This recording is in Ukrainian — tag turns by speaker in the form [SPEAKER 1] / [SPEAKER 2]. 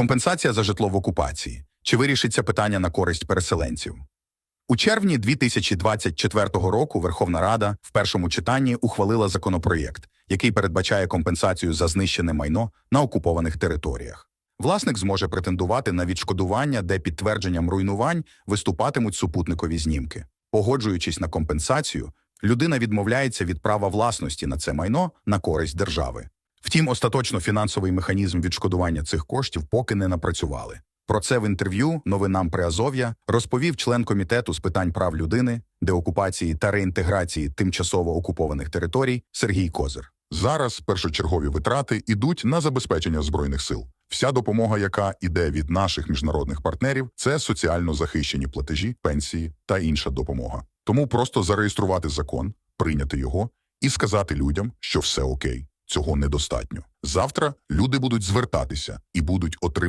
[SPEAKER 1] Компенсація за житло в окупації. Чи вирішиться питання на користь переселенців? У червні 2024 року Верховна Рада в першому читанні ухвалила законопроєкт, який передбачає компенсацію за знищене майно на окупованих територіях. Власник зможе претендувати на відшкодування, де підтвердженням руйнувань виступатимуть супутникові знімки. Погоджуючись на компенсацію, людина відмовляється від права власності на це майно на користь держави. Втім, остаточно фінансовий механізм відшкодування цих коштів поки не напрацювали. Про це в інтерв'ю новинам Приазов'я розповів член комітету з питань прав людини, деокупації та реінтеграції тимчасово окупованих територій Сергій Козир.
[SPEAKER 2] Зараз першочергові витрати йдуть на забезпечення збройних сил. Вся допомога, яка іде від наших міжнародних партнерів, це соціально захищені платежі, пенсії та інша допомога. Тому просто зареєструвати закон, прийняти його і сказати людям, що все окей. Цього недостатньо. Завтра люди будуть звертатися і будуть отримувати.